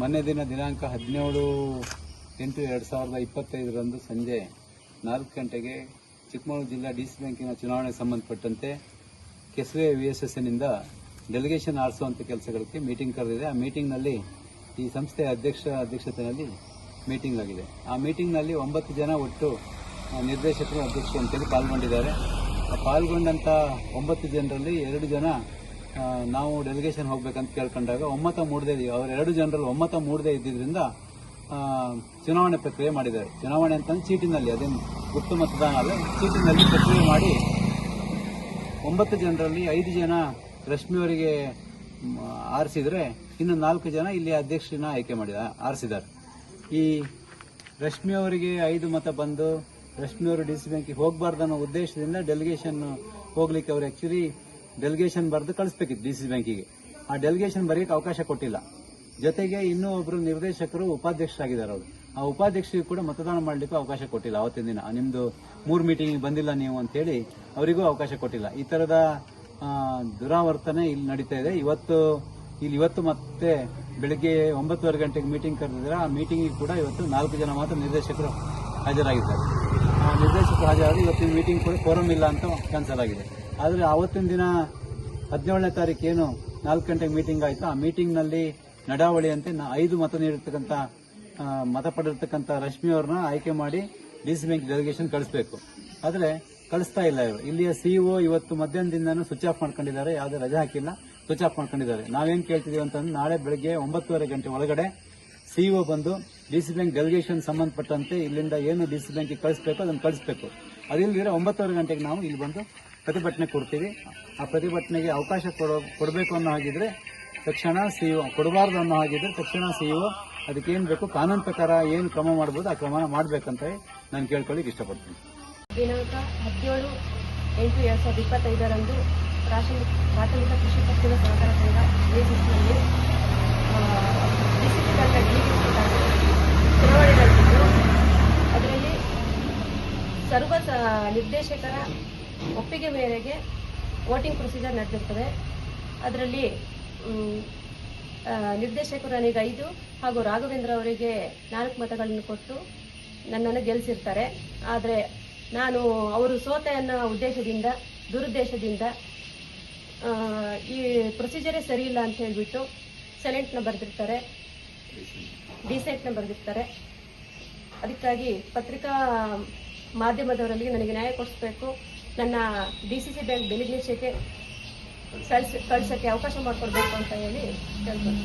ಮೊನ್ನೆ ದಿನ ದಿನಾಂಕ ಹದಿನೇಳು ಎಂಟು ಎರಡು ಸಾವಿರದ ಇಪ್ಪತ್ತೈದರಂದು ಸಂಜೆ ನಾಲ್ಕು ಗಂಟೆಗೆ ಚಿಕ್ಕಮಗಳೂರು ಜಿಲ್ಲಾ ಡಿ ಸಿ ಬ್ಯಾಂಕಿನ ಚುನಾವಣೆಗೆ ಸಂಬಂಧಪಟ್ಟಂತೆ ಕೆಸುವೆ ವಿ ಎಸ್ ಎಸ್ ಎನ್ನಿಂದ ಡೆಲಿಗೇಷನ್ ಆರಿಸುವಂಥ ಕೆಲಸಗಳಿಗೆ ಮೀಟಿಂಗ್ ಕರೆದಿದೆ. ಆ ಮೀಟಿಂಗ್ನಲ್ಲಿ ಈ ಸಂಸ್ಥೆಯ ಅಧ್ಯಕ್ಷ ಅಧ್ಯಕ್ಷತೆಯಲ್ಲಿ ಮೀಟಿಂಗ್ ಆಗಿದೆ. ಆ ಮೀಟಿಂಗ್ನಲ್ಲಿ ಒಂಬತ್ತು ಜನ ಒಟ್ಟು ನಿರ್ದೇಶಕರು, ಅಧ್ಯಕ್ಷರು ಅಂತೇಳಿ ಪಾಲ್ಗೊಂಡಿದ್ದಾರೆ. ಪಾಲ್ಗೊಂಡಂಥ ಒಂಬತ್ತು ಜನರಲ್ಲಿ ಎರಡು ಜನ ನಾವು ಡೆಲಿಗೇಷನ್ ಹೋಗ್ಬೇಕಂತ ಕೇಳ್ಕೊಂಡಾಗ ಒಮ್ಮತ ಮೂಡದೇ ಅವ್ರ ಎರಡು ಜನರಲ್ಲಿ ಒಮ್ಮತ ಮೂಡದೇ ಇದ್ದಿದ್ರಿಂದ ಚುನಾವಣೆ ಪ್ರಕ್ರಿಯೆ ಮಾಡಿದ್ದಾರೆ. ಚುನಾವಣೆ ಅಂತಂದ್ರೆ ಚೀಟಿನಲ್ಲಿ ಅದೇನು ಗುಪ್ತ ಮತದಾನ ಅಲ್ಲ ಚೀಟಿನಲ್ಲಿ ಪ್ರಕ್ರಿಯೆ ಮಾಡಿ ಒಂಬತ್ತು ಜನರಲ್ಲಿ ಐದು ಜನ ರಶ್ಮಿ ಅವರಿಗೆ ಮ್, ಆರಿಸಿದ್ರೆ ಇನ್ನು ನಾಲ್ಕು ಜನ ಇಲ್ಲಿ ಅಧ್ಯಕ್ಷರನ್ನ ಆಯ್ಕೆ ಮಾಡಿದ ಆರಿಸಿದ್ದಾರೆ. ಈ ರಶ್ಮಿ ಅವರಿಗೆ ಐದು ಮತ ಬಂದು ರಶ್ಮಿಯವರು ಡಿ ಸಿ ಬ್ಯಾಂಕಿಗೆ ಹೋಗಬಾರ್ದು ಅನ್ನೋ ಉದ್ದೇಶದಿಂದ ಡೆಲಿಗೇಷನ್ ಹೋಗ್ಲಿಕ್ಕೆ ಅವರು ಆಕ್ಚುಲಿ ಡೆಲಿಗೇಷನ್ ಬರೆದು ಕಳಿಸ್ಬೇಕಿತ್ತು ಡಿ ಸಿ ಬ್ಯಾಂಕಿಗೆ. ಆ ಡೆಲಿಗೇಷನ್ ಬರೆಯಕ್ಕೆ ಅವಕಾಶ ಕೊಟ್ಟಿಲ್ಲ. ಜೊತೆಗೆ ಇನ್ನೂ ಒಬ್ಬರು ನಿರ್ದೇಶಕರು ಉಪಾಧ್ಯಕ್ಷರಾಗಿದ್ದಾರೆ ಅವರು. ಆ ಉಪಾಧ್ಯಕ್ಷರಿಗೆ ಕೂಡ ಮತದಾನ ಮಾಡಲಿಕ್ಕೂ ಅವಕಾಶ ಕೊಟ್ಟಿಲ್ಲ ಅವತ್ತಿನ ದಿನ. ನಿಮ್ದು ಮೂರು ಮೀಟಿಂಗ್ ಬಂದಿಲ್ಲ ನೀವು ಅಂತೇಳಿ ಅವರಿಗೂ ಅವಕಾಶ ಕೊಟ್ಟಿಲ್ಲ. ಈ ತರದ ದುರಾವರ್ತನೆ ಇಲ್ಲಿ ನಡೀತಾ ಇದೆ. ಇವತ್ತು, ಇಲ್ಲಿ ಇವತ್ತು ಮತ್ತೆ ಬೆಳಿಗ್ಗೆ ಒಂಬತ್ತುವರೆ ಗಂಟೆಗೆ ಮೀಟಿಂಗ್ ಕರೆದಿದ್ದಾರೆ. ಆ ಮೀಟಿಂಗಿಗೆ ಕೂಡ ಇವತ್ತು ನಾಲ್ಕು ಜನ ಮಾತ್ರ ನಿರ್ದೇಶಕರು ಹಾಜರಾಗಿದ್ದಾರೆ. ಆ ನಿರ್ದೇಶಕರು ಹಾಜರಾಗಿ ಇವತ್ತಿನ ಮೀಟಿಂಗ್ ಕೂಡ ಕೋರಂ ಇಲ್ಲ ಅಂತ ಕ್ಯಾನ್ಸಲ್ ಆಗಿದೆ. ಆದರೆ ಆವತ್ತಿನ ದಿನ ಹದಿನೇಳನೇ ತಾರೀಕು ಏನು? ನಾಲ್ಕು ಗಂಟೆಗೆ ಮೀಟಿಂಗ್ ಆಯಿತು? ಆ ಮೀಟಿಂಗ್ನಲ್ಲಿ ನಡಾವಳಿಯಂತೆ ನಾ ಐದು ಮತ ನೀಡಿರ್ತಕ್ಕಂಥ ಮತ ಪಡೆದಿರ್ತಕ್ಕಂಥ ರಶ್ಮಿ ಅವ್ರನ್ನ ಆಯ್ಕೆ ಮಾಡಿ ಡಿ ಸಿ ಬ್ಯಾಂಕ್ ಡೆಲಿಗೇಷನ್ ಕಳಿಸ್ಬೇಕು. ಆದರೆ ಕಳಿಸ್ತಾ ಇಲ್ಲ ಇವರು. ಇಲ್ಲಿಯ ಸಿಇಒ ಇವತ್ತು ಮಧ್ಯಾಹ್ನದಿಂದನೂ ಸ್ವಿಚ್ ಆಫ್ ಮಾಡ್ಕೊಂಡಿದ್ದಾರೆ. ಯಾವುದೇ ರಜೆ ಹಾಕಿಲ್ಲ. ಸ್ವಿಚ್ ಆಫ್ ಮಾಡ್ಕೊಂಡಿದ್ದಾರೆ. ನಾವೇನು ಕೇಳ್ತಿದ್ದೀವಿ ಅಂತಂದ್ರೆ ನಾಳೆ ಬೆಳಗ್ಗೆ ಒಂಬತ್ತುವರೆ ಗಂಟೆ ಒಳಗಡೆ ಸಿಇಒ ಬಂದು ಡಿ ಸಿ ಬ್ಯಾಂಕ್ ಡೆಲಿಗೇಷನ್ ಸಂಬಂಧಪಟ್ಟಂತೆ ಇಲ್ಲಿಂದ ಏನು ಡಿ ಸಿ ಬ್ಯಾಂಕಿಗೆ ಕಳಿಸ್ಬೇಕು, ಅದನ್ನು ಕಳಿಸ್ಬೇಕು. ಅದಿಲ್ಲದಿದ್ರೆ ಒಂಬತ್ತುವರೆ ಗಂಟೆಗೆ ನಾವು ಇಲ್ಲಿ ಬಂದು ಪ್ರತಿಭಟನೆ ಕೊಡ್ತೀವಿ. ಆ ಪ್ರತಿಭಟನೆಗೆ ಅವಕಾಶ ಕೊಡೋ, ಕೊಡಬೇಕು ಅನ್ನೋ ಹಾಗಿದ್ರೆ ತಕ್ಷಣ ಸಿ ಒ ಕೊಡಬಾರ್ದು ಅನ್ನೋ ಹಾಗಿದ್ರೆ ತಕ್ಷಣ ಸಿ ಒ ಅದಕ್ಕೇನು ಬೇಕು ಕಾನೂನು ಪ್ರಕಾರ ಏನು ಕ್ರಮ ಮಾಡ್ಬೋದು ಆ ಕ್ರಮನ ಮಾಡಬೇಕಂತ ನಾನು ಕೇಳ್ಕೊಳ್ಳಿಕ್ಕೆ ಇಷ್ಟಪಡ್ತೀನಿ. ದಿನಾಂಕ ಹದಿನೇಳು ಎಂಟು ಎರಡು ಸಾವಿರದ ಇಪ್ಪತ್ತೈದರಂದು ಪ್ರಾಥಮಿಕ ಪ್ರಾಥಮಿಕ ಕೃಷಿ ಪತ್ತಿನ ಸಹಕಾರ ಸಂಘ ಎಸಿಸಿಯಲ್ಲಿ ಚುನಾವಣೆ ನಡೆದಿದ್ದು ಅದರಲ್ಲಿ ಸರ್ವ ನಿರ್ದೇಶಕರ ಒಪ್ಪಿಗೆ ಮೇರೆಗೆ ವೋಟಿಂಗ್ ಪ್ರೊಸೀಜರ್ ನಡೆದಿರ್ತದೆ. ಅದರಲ್ಲಿ ನಿರ್ದೇಶಕರು ನನಗೆ ಐದು ಹಾಗೂ ರಾಘವೇಂದ್ರ ಅವರಿಗೆ ನಾಲ್ಕು ಮತಗಳನ್ನು ಕೊಟ್ಟು ನನ್ನನ್ನು ಗೆಲ್ಲಿಸಿರ್ತಾರೆ ಆದರೆ ನಾನು ಅವರು ಸೋತೆ ಅನ್ನೋ ಉದ್ದೇಶದಿಂದ, ದುರುದ್ದೇಶದಿಂದ ಈ ಪ್ರೊಸೀಜರೇ ಸರಿ ಇಲ್ಲ ಅಂತ ಹೇಳಿಬಿಟ್ಟು ಸೆಲೆಂಟ್ನ ಬರೆದಿರ್ತಾರೆ. ಡಿಸೆಂಟ್ನ ಬರೆದಿರ್ತಾರೆ. ಅದಕ್ಕಾಗಿ ಪತ್ರಿಕಾ ಮಾಧ್ಯಮದವರಲ್ಲಿ ನನಗೆ ನ್ಯಾಯ ಕೊಡಿಸ್ಬೇಕು. ನನ್ನ ಡಿ ಸಿ ಸಿ ಬ್ಯಾಂಕ್ ಡೆಲಿಗೇಷನ್ಗೆ ಕಳ್ಸ ಕಳ್ಸೋಕ್ಕೆ ಅವಕಾಶ ಮಾಡಿಕೊಡ್ಬೇಕು ಅಂತ ಹೇಳಿ ಕೇಳ್ತೀನಿ